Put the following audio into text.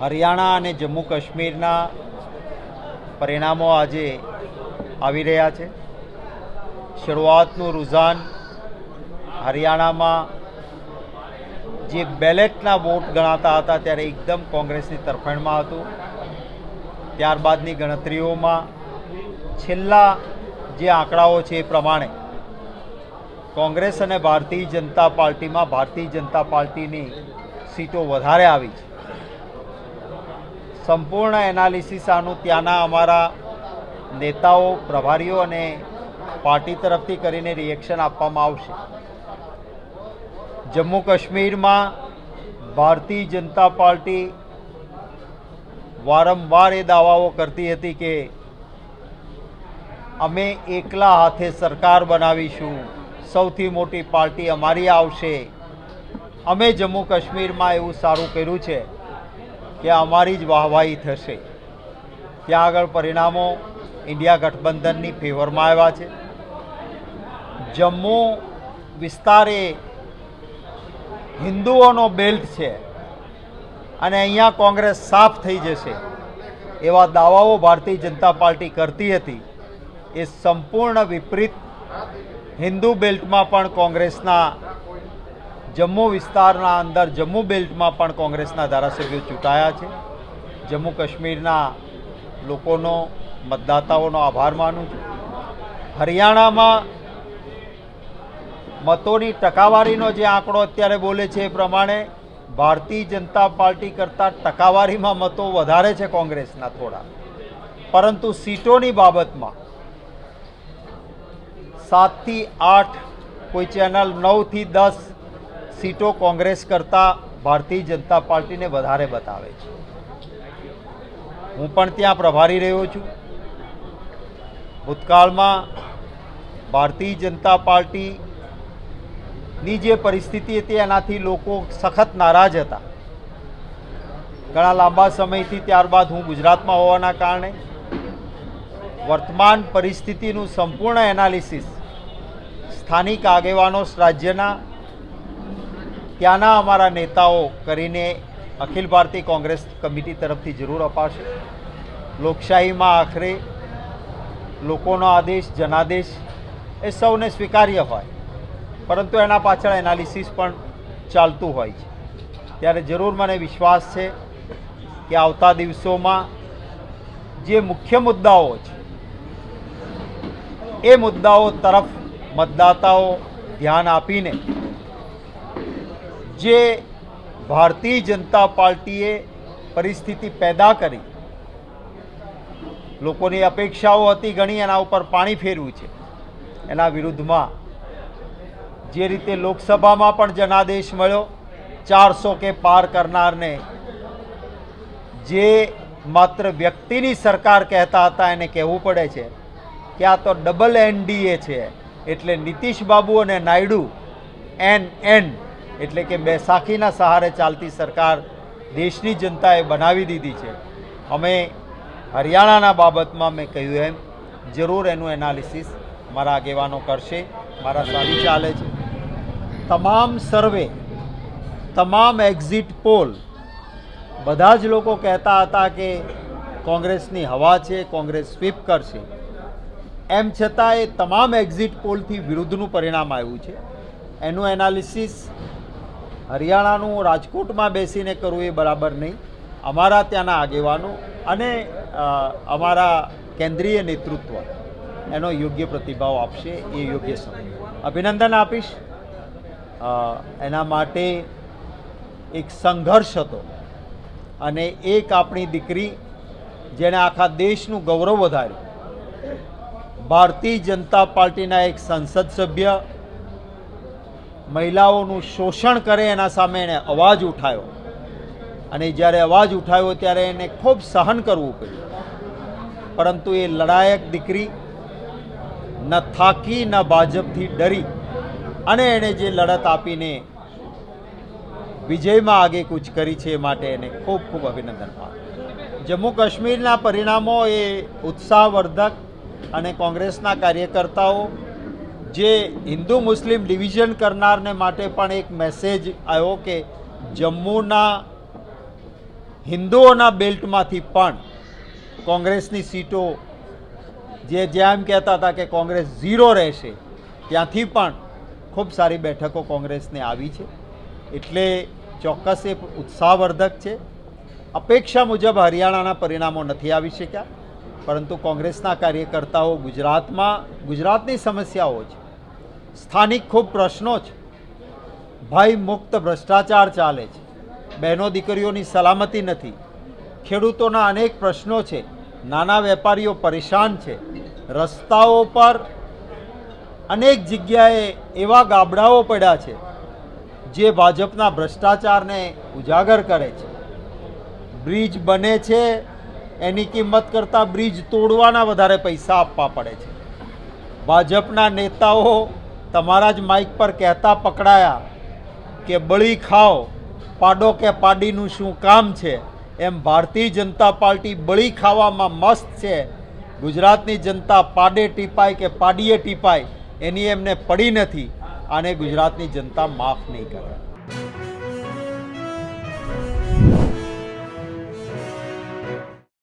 હરિયાણા અને જમ્મુ કાશ્મીરના પરિણામો આજે આવી રહ્યા છે. શરૂઆતનું રુઝાન હરિયાણામાં જે બેલેટના વોટ ગણાતા હતા ત્યારે એકદમ કોંગ્રેસની તરફેણમાં હતું. ત્યારબાદની ગણતરીઓમાં છેલ્લા જે આંકડાઓ છે એ પ્રમાણે કોંગ્રેસ અને ભારતીય જનતા પાર્ટીમાં ભારતીય જનતા પાર્ટીની સીટો વધારે આવી છે. સંપૂર્ણ એનાલિસિસ આનું ત્યાંના અમારા નેતાઓ, પ્રભારીઓ અને પાર્ટી તરફથી કરીને રિએક્શન આપવામાં આવશે. જમ્મુ કાશ્મીરમાં ભારતીય જનતા પાર્ટી વારંવાર એ દાવાઓ કરતી હતી કે અમે એકલા હાથે સરકાર બનાવીશું, સૌથી મોટી પાર્ટી અમારી આવશે અમે જમ્મુ કાશ્મીરમાં એવું સારું કર્યું છે કે અમારી જ વાહવાહી થશે. ત્યાં આગળ પરિણામો ઇન્ડિયા ગઠબંધનની ફેવરમાં આવ્યા છે. જમ્મુ વિસ્તાર હિન્દુઓનો બેલ્ટ છે અને અહીંયા કોંગ્રેસ સાફ થઈ જશે એવા દાવાઓ ભારતીય જનતા પાર્ટી કરતી હતી. એ સંપૂર્ણ વિપરીત હિન્દુ બેલ્ટમાં પણ કોંગ્રેસના જમ્મુ વિસ્તારના અંદર જમ્મુ બેલ્ટમાં પણ કોંગ્રેસના ધારાસભ્યો ચૂંટાયા છે. જમ્મુ કાશ્મીરના લોકોનો, મતદાતાઓનો આભાર માનું છું. હરિયાણામાં મતોની ટકાવારીનો જે આંકડો અત્યારે બોલે છે એ પ્રમાણે ભારતીય જનતા પાર્ટી કરતાં ટકાવારીમાં મતો વધારે છે કોંગ્રેસના થોડા. પરંતુ સીટોની બાબતમાં સાતથી આઠ, કોઈ ચેનલ નવથી દસ સીટો કોંગ્રેસ કરતાં ભારતીય જનતા પાર્ટીને વધારે બતાવે છે. હું પણ ત્યાં પ્રભારી રહ્યો છું. ભૂતકાળમાં ભારતીય જનતા પાર્ટીની જે પરિસ્થિતિ હતી, એનાથી લોકો સખત નારાજ હતા. ઘણા લાંબા સમયથી ત્યારબાદ હું ગુજરાતમાં હોવાના કારણે વર્તમાન પરિસ્થિતિનું સંપૂર્ણ એનાલિસિસ સ્થાનિક આગેવાનો, રાજ્યના ત્યાંના અમારા નેતાઓ કરીને અખિલ ભારતીય કોંગ્રેસ કમિટી તરફથી જરૂર અપાશે. લોકશાહીમાં આખરે લોકોનો આદેશ, જનાદેશ એ સૌને સ્વીકાર્ય હોય. પરંતુ એના પાછળ એનાલિસિસ પણ ચાલતું હોય છે. ત્યારે જરૂર મને વિશ્વાસ છે કે આવતા દિવસોમાં જે મુખ્ય મુદ્દાઓ છે, એ મુદ્દાઓ તરફ મતદાતાઓ ધ્યાન આપીને જે ભારતીય જનતા પાર્ટીએ પરિસ્થિતિ પેદા કરી. લોકોની અપેક્ષાઓ હતી ઘણી, એના ઉપર પાણી ફેરવું છે. એના વિરુદ્ધમાં જે રીતે લોકસભામાં પણ જનાદેશ મળ્યો, ચારસો કે પાર કરનારને જે માત્ર વ્યક્તિની સરકાર કહેતા હતા એને કહેવું પડે છે કે આ તો ડબલ એનડીએ છે. એટલે નીતિશ બાબુ અને નાયડુ એન એન એટલે કે બેસાખીના સહારે ચાલતી સરકાર દેશની જનતાએ બનાવી દીધી છે. અમે હરિયાણાના બાબતમાં મેં કહ્યું એમ, જરૂર એનું એનાલિસિસ મારા આગેવાનો કરશે, મારા સારી ચાલે છે. તમામ સર્વે, તમામ એક્ઝિટ પોલ બધા જ લોકો કહેતા હતા કે કોંગ્રેસની હવા છે, કોંગ્રેસ સ્વીપ કરશે. એમ છતાં એ તમામ એક્ઝિટ પોલથી વિરુદ્ધનું પરિણામ આવ્યું છે. એનું એનાલિસિસ હરિયાણાનું રાજકોટમાં બેસીને કરવું એ બરાબર નહીં. અમારા ત્યાંના આગેવાનો અને અમારા કેન્દ્રીય નેતૃત્વ એનો યોગ્ય પ્રતિભાવ આપશે એ યોગ્ય સમય. અભિનંદન આપીશ. એના માટે એક સંઘર્ષ હતો અને એક આપણી દીકરી જેણે આખા દેશનું ગૌરવ વધાર્યું. ભારતીય જનતા પાર્ટીના એક સંસદ સભ્ય મહિલાઓનું શોષણ કરે એના સામે એણે અવાજ ઉઠાવ્યો. અને જ્યારે અવાજ ઉઠાવ્યો ત્યારે એને ખૂબ સહન કરવું પડ્યું. પરંતુ એ લડાયક દીકરી ન થાકી, ન ભાજપથી ડરી. અને એણે જે લડત આપીને વિજયમાં આગેકૂચ કરી છે એ માટે એને ખૂબ ખૂબ અભિનંદન પાઠવું જમ્મુ કાશ્મીરના પરિણામો એ ઉત્સાહવર્ધક અને કોંગ્રેસના કાર્યકર્તાઓ જે હિન્દુ મુસ્લિમ ડિવિઝન કરનારને માટે પણ એક મેસેજ આવ્યો કે જમ્મુના હિન્દુઓના બેલ્ટમાંથી પણ કોંગ્રેસની સીટો જે જેમ કહેતા હતા કે કોંગ્રેસ ઝીરો રહેશે, ત્યાંથી પણ ખૂબ સારી બેઠકો કોંગ્રેસને આવી છે. એટલે ચોક્કસ એ ઉત્સાહવર્ધક છે. અપેક્ષા મુજબ હરિયાણાના પરિણામો નથી આવી શક્યા. પરંતુ કોંગ્રેસના કાર્યકર્તાઓ ગુજરાતમાં, ગુજરાતની સમસ્યાઓ છે. સ્થાનિક ખૂબ પ્રશ્નો છે. ભય મુક્ત ભ્રષ્ટાચાર ચાલે છે. બહેનો દીકરીઓની સલામતી નથી. ખેડૂતોના અનેક પ્રશ્નો છે. નાના વેપારીઓ પરેશાન છે. રસ્તાઓ પર અનેક જગ્યાએ એવા ગાબડાઓ પડ્યા છે, જે ભાજપના ભ્રષ્ટાચારને ઉજાગર કરે છે. બ્રિજ બને છે એની કિંમત કરતાં બ્રિજ તોડવાના વધારે પૈસા આપવા પડે છે. ભાજપના નેતાઓ તમારા જ માઇક પર કહેતા પકડાયા કે બળી ખાઓ, પાડો કે પાડીનું શું કામ છે? એમ ભારતીય જનતા પાર્ટી બળી ખાવામાં મસ્ત છે. ગુજરાતની જનતા પાડે ટીપાય કે પાડીએ ટીપાય એની એમને પડી નથી. આને ગુજરાતની જનતા માફ નહીં કરે.